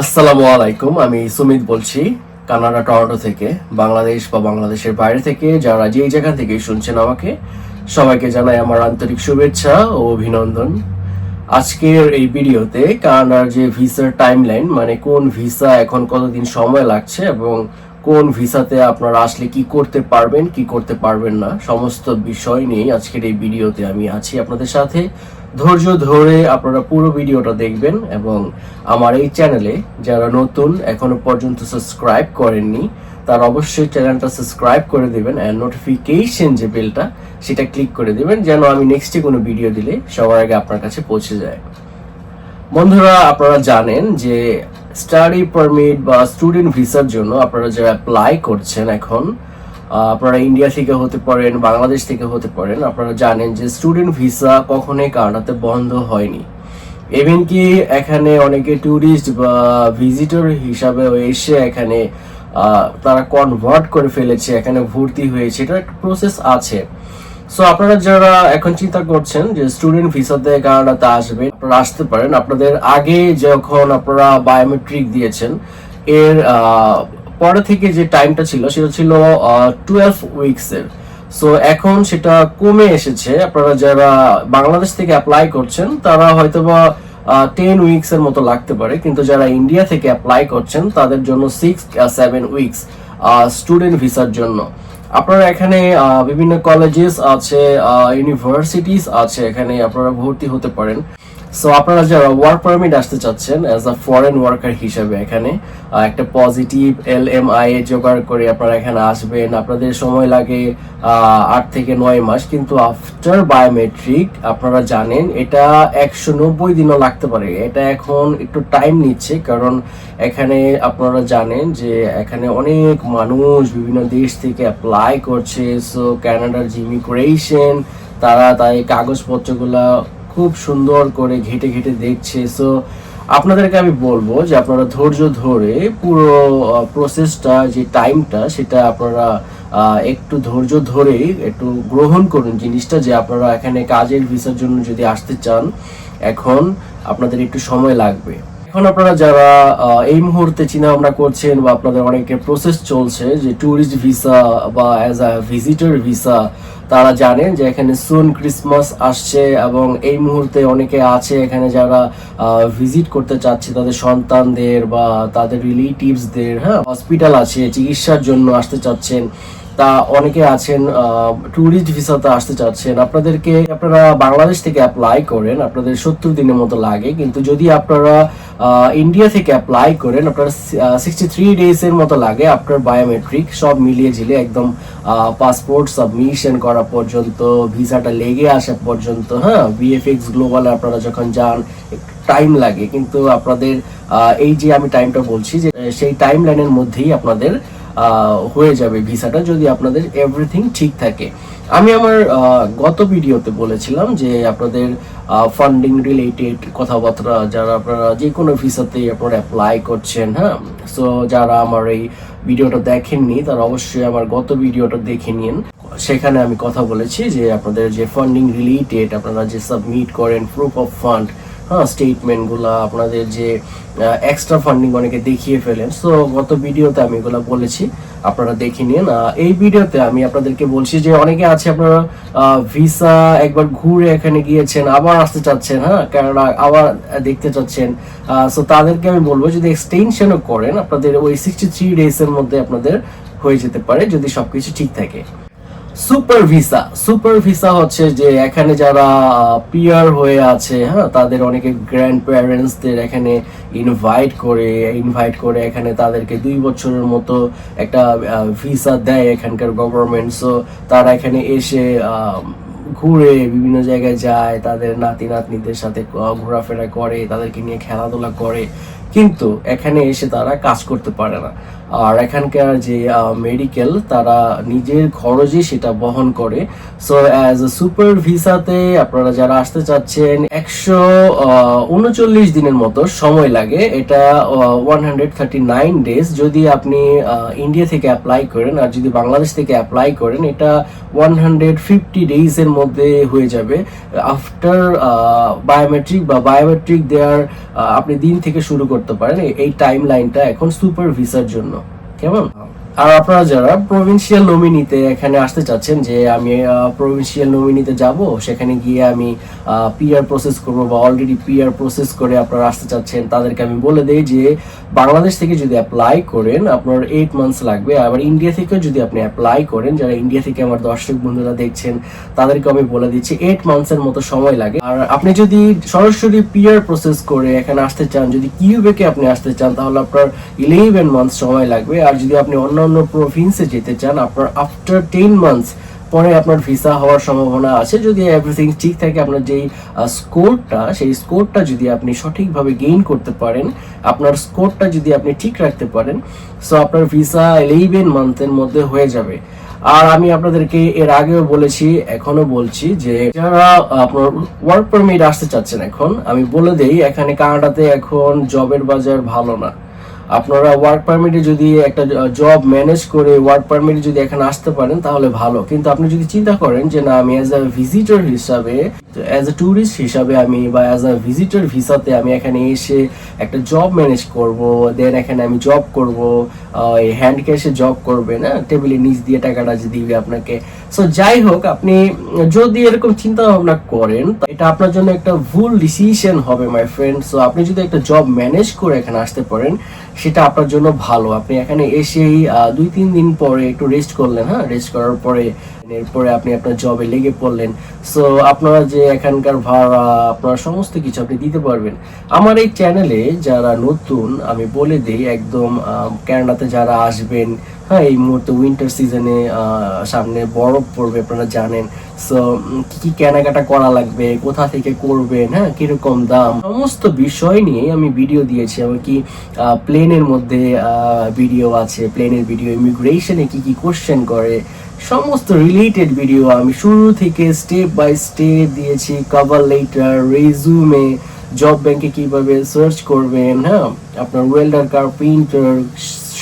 আসসালামু আলাইকুম, আমি সুমিত বলছি কানাডা, টরন্টো থেকে, বাংলাদেশ বা বাংলাদেশের বাইরে থেকে, যারা যেই জায়গা থেকে শুনছেন আমাকে, সবাইকে জানাই আমার আন্তরিক শুভেচ্ছা ও অভিনন্দন। আজকের এই ভিডিওতে কানাডার যে ভিসার টাইমলাইন মানে কোন ভিসা এখন কতদিন সময় লাগছে এবং কোন ভিসাতে আপনারা আসলে কি করতে পারবেন, কি করতে পারবেন না, সমস্ত বিষয় নিয়ে আজকের এই ভিডিওতে আমি আছি আপনাদের সাথে। ধৈর্য ধরে আপনারা পুরো ভিডিওটা দেখবেন এবং আমার এই চ্যানেলে যারা নতুন, এখনও পর্যন্ত সাবস্ক্রাইব করেননি, তার অবশ্যই চ্যানেলটা সাবস্ক্রাইব করে দেবেন অ্যান্ড নোটিফিকেশন যে বেলটা সেটা ক্লিক করে দেবেন যেন আমি নেক্সটে কোনো ভিডিও দিলে সবার আগে আপনার কাছে পৌঁছে যায়। বন্ধুরা, আপনারা জানেন যে স্টাডি পারমিট বা স্টুডেন্ট ভিসার জন্য আপনারা যারা অ্যাপ্লাই করছেন এখন আপনারা ইন্ডিয়া থেকে হতে পারেন বাংলাদেশ থেকে হতে পারেন, আপনারা জানেন যে স্টুডেন্ট ভিসা কখনোই কানাডাতে বন্ধ হয়নি। ইভেন কি এখানে অনেকে ট্যুরিস্ট বা ভিজিটর হিসাবে এসে এখানে তারা কনভার্ট করে ফেলেছে, এখানে ভর্তি হয়েছে, এটা একটা প্রসেস আছে। সো আপনারা যারা এখন চিন্তা করছেন যে স্টুডেন্ট ভিসাতে কানাডাতে আসবেন, আপনারা আসতে পারেন। আপনাদের আগে যখন আপনারা বায়োমেট্রিক দিয়েছেন, এর পরে থেকে যে টাইমটা ছিল, সেটা ছিল টুয়েলভ উইকস এর। সো এখন সেটা কমে এসেছে। আপনারা যারা বাংলাদেশ থেকে অ্যাপ্লাই করছেন, তারা হয়তোবা টেন উইকস এর মতো লাগতে পারে। কিন্তু যারা ইন্ডিয়া থেকে অ্যাপ্লাই করছেন, তাদের জন্য সিক্স সেভেন উইকস স্টুডেন্ট ভিসার জন্য। আপনারা এখানে বিভিন্ন কলেজেস আছে ইউনিভার্সিটিস আছে, এখানে আপনারা ভর্তি হতে পারেন। সো আপনারা যারা ওয়ার্ক পারমিট আসতে চাচ্ছেন অ্যাজ আ ফরেন ওয়ার্কার হিসেবে এখানে একটা positive L M I A জোগাড় করে আপনারা এখানে আসবেন। আপনাদের সময় লাগে আট থেকে নয় মাস। কিন্তু আফটার বায়োমেট্রিক আপনারা জানেন, এটা একশো নব্বই দিনও লাগতে পারে। এটা এখন একটু টাইম নিচ্ছে, কারণ এখানে আপনারা জানেন যে এখানে অনেক মানুষ বিভিন্ন দেশ থেকে অ্যাপ্লাই করছে। সো ক্যানাডার যে ইমিগ্রেশন তারা তাই কাগজপত্রগুলা খুব সুন্দর করে ঘেটে ঘেটে দেখছে। সো আপনাদেরকে আমি বলব যে আপনারা ধৈর্য ধরে পুরো প্রসেসটা যে টাইমটা সেটা আপনারা একটু ধৈর্য ধরে একটু গ্রহণ করুন। জিনিসটা যে আপনারা এখানে কাজের ভিসার জন্য যদি আসতে চান, এখন আপনাদের একটু সময় লাগবে। এখন আপনারা যারা এই মুহূর্তে চিন্তা ভাবনা করছেন বা আপনাদের অনেকের প্রসেস চলছে যে ট্যুরিস্ট ভিসা বা অ্যাজ আ ভিজিটর ভিসা তারা জানেন যে এখানে সুন ক্রিসমাস আসছে এবং এই মুহূর্তে অনেকে আছে এখানে যারা ভিজিট করতে চাচ্ছে তাদের সন্তানদের বা তাদের রিলেটিভসদের হ্যাঁ হসপিটাল আছে, চিকিৎসার জন্য আসতে চাচ্ছেন, তা অনেকে আছেন ট্যুরিস্ট ভিসাতে আসতে চাচ্ছেন। আপনাদেরকে, আপনারা বাংলাদেশ থেকে অ্যাপ্লাই করেন, আপনাদের সত্তর দিনের মতো লাগে, কিন্তু যদি আপনারা ইন্ডিয়া থেকে অ্যাপ্লাই করেন। আপনার সিক্সটি থ্রি ডেজ এর মতো লাগে আপনার বায়োমেট্রিক সব মিলিয়ে ঝিলে একদম পাসপোর্ট সাবমিশন করা পর্যন্ত, ভিসাটা লেগে আসা পর্যন্ত হ্যাঁ বিএফএক্স গ্লোবাল আপনারা যখন যান টাইম লাগে। কিন্তু আপনাদের এই যে আমি টাইমটা বলছি যে, সেই টাইম লাইনের মধ্যেই আপনাদের হয়ে যাবে ভিসাটা যদি আপনাদের এভরিথিং ঠিক থাকে। আমি আমার গত ভিডিওতে বলেছিলাম যে আপনাদের ফান্ডিং রিলেটেড কথাবার্তা যারা আপনারা যে কোনো ভিসাতে আপনারা অ্যাপ্লাই করছেন হ্যাঁ? সো যারা আমার এই ভিডিওটা দেখেননি, তারা অবশ্যই আমার গত ভিডিওটা দেখে নিন। সেখানে আমি কথা বলেছি যে আপনাদের যে ফান্ডিং রিলেটেড আপনারা যে সাবমিট করেন প্রুফ অফ ফান্ড হ্যাঁ স্টেটমেন্টগুলো আপনাদের যে এক্সট্রা ফান্ডিং অনেকে দেখিয়ে ফেলেন। সো গত ভিডিওতে আমি এগুলো বলেছি, আপনারা দেখে নিন। এই ভিডিওতে আমি আপনাদেরকে বলছি যে, অনেকে আছে আপনারা ভিসা একবার ঘুরে এখানে গিয়েছেন, আবার আসতে চাচ্ছেন হ্যাঁ কেননা আবার দেখতে চাচ্ছেন। সো তাদেরকে আমি বলব যদি এক্সটেনশনও করেন, আপনাদের ওই সিক্সটি থ্রি ডেজ এর মধ্যে আপনাদের হয়ে যেতে পারে যদি সবকিছু ঠিক থাকে। সুপার ভিসা সুপার ভিসা হচ্ছে যে এখানে যারা পিয়ার হয়ে আছে হ্যাঁ তাদের অনেকে গ্র্যান্ড প্যারেন্টসদের এখানে ইনভাইট করে ইনভাইট করে এখানে তাদেরকে দুই বছরের মতো একটা ভিসা দেয় এখানকার গভর্নমেন্ট সো তারা এখানে এসে ঘুরে বিভিন্ন জায়গায় যায়, তাদের নাতি নাতনিদের সাথে ঘোরাফেরা করে, তাদেরকে নিয়ে খেলাধুলা করে। কিন্তু এখানে এসে তারা কাজ করতে পারে না। আর এখানকার যে মেডিকেল তারা নিজের খরচে সেটা বহন করে। সো অ্যাজ এ সুপার ভিসাতে আপনারা যারা আসতে চাচ্ছেন, একশো উনচল্লিশ দিনের মতো সময় লাগে। এটা one hundred thirty nine days যদি আপনি ইন্ডিয়া থেকে অ্যাপ্লাই করেন আর যদি বাংলাদেশ থেকে অ্যাপ্লাই করেন, এটা ওয়ান হান্ড্রেড ফিফটি ডেজ এর মধ্যে হয়ে যাবে। আফটার বায়োমেট্রিক বা বায়োমেট্রিক দেওয়ার আপনি দিন থেকে শুরু করতে পারেন। এই টাইম লাইনটা এখন সুপার ভিসার জন্য। কেমন আর আপনারা যারা প্রভিন্সিয়াল নমিনিতে এখানে আসতে চাচ্ছেন যে আমি প্রভিন্সিয়াল নমিনিতে যাব, সেখানে গিয়ে আমি পিআর প্রসেস করব বা অলরেডি পিআর প্রসেস করে আপনারা আসতে চাচ্ছেন, তাদেরকে আমি বলে দেই যে বাংলাদেশ থেকে যদি অ্যাপ্লাই করেন, আপনার এইট মান্থস লাগবে। আবার ইন্ডিয়া থেকেও যদি আপনি অ্যাপ্লাই করেন, যারা ইন্ডিয়া থেকে আমার দর্শক বন্ধুরা দেখছেন, তাদেরকে আমি বলে দিচ্ছি এইট মান্থসের মতো সময় লাগে। আর আপনি যদি সরাসরি পিআর প্রসেস করে এখানে আসতে চান, যদি কিউবেকে আপনি আসতে চান, তাহলে আপনার ইলেভেন মান্থস সময় লাগবে। আর যদি আপনি অন্যান্য প্রভিন্সে যেতে চান, আপনার আফটার টেন মান্থস পরে আপনার ভিসা হওয়ার সম্ভাবনা আছে। যদি এভরিথিং ঠিক থাকে, আপনার যেই স্কোরটা সেই স্কোরটা যদি আপনি সঠিকভাবে গেইন করতে পারেন, আপনার স্কোরটা যদি আপনি ঠিক রাখতে পারেন সো আপনার ভিসা ইলেভেন মান্থের মধ্যে হয়ে যাবে। আর আমি আপনাদেরকে এর আগেও বলেছি এখনও বলছি যে যারা আপনার ওয়ার্ক পারমিট আসতে চাচ্ছেন এখন, আমি বলে দেই, এখানে কানাডাতে এখন জবের বাজার ভালো না। আপনারা ওয়ার্ক পারমিটে যদি একটা জব ম্যানেজ করে ওয়ার্ক পারমিটে যদি এখানে আসতে পারেন, তাহলে ভালো। কিন্তু আপনি যদি চিন্তা করেন যে না, আমি অ্যাজ আ ভিজিটর হিসাবে অ্যাজ আ ট্যুরিস্ট হিসাবে আমি বা অ্যাজ আ ভিজিটর ভিসাতে আমি এখানে এসে একটা জব ম্যানেজ করব দেন এখানে আমি জব করব এই হ্যান্ড ক্যাশে জব করবে, না? টেবিলের নিচ দিয়ে টাকাটা যে দিবে আপনাকে। সো যাই হোক, আপনি যদি এরকম চিন্তা ভাবনা করেন এটা আপনার জন্য একটা ভুল ডিসিশন হবে মাই ফ্রেন্ড সো আপনি যদি একটা জব ম্যানেজ করে এখানে আসতে পারেন, সেটা আপনার জন্য ভালো। আপনি এখানে এসেই দুই, তিন দিন পরে একটু রেস্ট করলেন হ্যাঁ? রেস্ট করার পরে এরপরে আপনি আপনার জবে লেগে পড়লেন। সো আপনারা যে এখানকার ভাড়া, আপনার সমস্ত কিছু আপনি দিতে পারবেন। আমার এই চ্যানেলে যারা নতুন, আমি বলে দিই একদম ক্যানাডাতে যারা আসবেন হ্যাঁ এই মুহূর্তে উইন্টার সিজনে সামনে বরফ পড়বে, আপনারা জানেন। সো কি কি কেনাকাটা করা লাগবে, কোথা থেকে করবেন হ্যাঁ কীরকম দাম, সমস্ত বিষয় নিয়ে আমি ভিডিও দিয়েছি। এমনকি প্লেনের মধ্যে ভিডিও আছে প্লেনের ভিডিও ইমিগ্রেশনে কি কি কোশ্চেন করে সমস্ত রিলেটেড ভিডিও আমি শুরু থেকে স্টেপ বাই স্টেপ দিয়েছি কভার লেটার রেজুমে জব ব্যাংকে কীভাবে সার্চ করবেন হ্যাঁ? আপনার ওয়েল্ডার কার্পেন্টার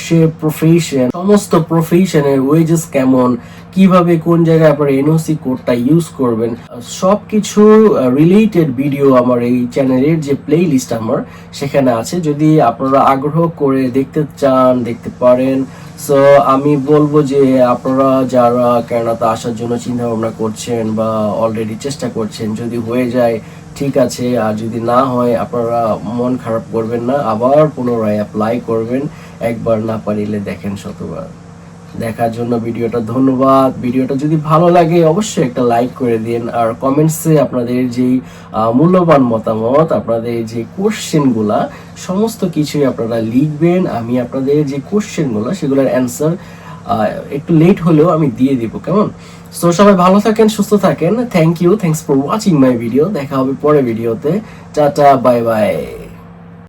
শেপ প্রফেশন সমস্ত প্রফেশনের ওয়েজেস কেমন, কীভাবে কোন জায়গায় আপনার এনওসি কোডটা ইউজ করবেন সব কিছু রিলেটেড ভিডিও আমার এই চ্যানেলের যে প্লে আমার, সেখানে আছে। যদি আপনারা আগ্রহ করে দেখতে চান, দেখতে পারেন সো আমি বলব যে আপনারা যারা কেনাতে আসার জন্য চিন্তা ভাবনা করছেন বা অলরেডি চেষ্টা করছেন, যদি হয়ে যায়, ঠিক আছে। আর যদি না হয়, আপনারা মন খারাপ করবেন না। আবার পুনরায় অ্যাপ্লাই করবেন। একবার না পারিলে দেখেন শতবার। দেখার জন্য ভিডিওটা ধন্যবাদ। ভিডিওটা যদি ভালো লাগে, অবশ্যই একটা লাইক করে দিন। আর কমেন্টসে আপনাদের যেই মূল্যবান মতামত, আপনাদের যে কোশ্চেনগুলা সমস্ত কিছুই আপনারা লিখবেন। আমি আপনাদের যে কোশ্চেনগুলো সেগুলোর অ্যান্সার একটু লেট হলেও আমি দিয়ে দিব, কেমন? সো সবাই ভালো থাকেন, সুস্থ থাকেন। Thank you thanks for watching my video দেখা হবে পরে ভিডিওতে টাটা বাই বাই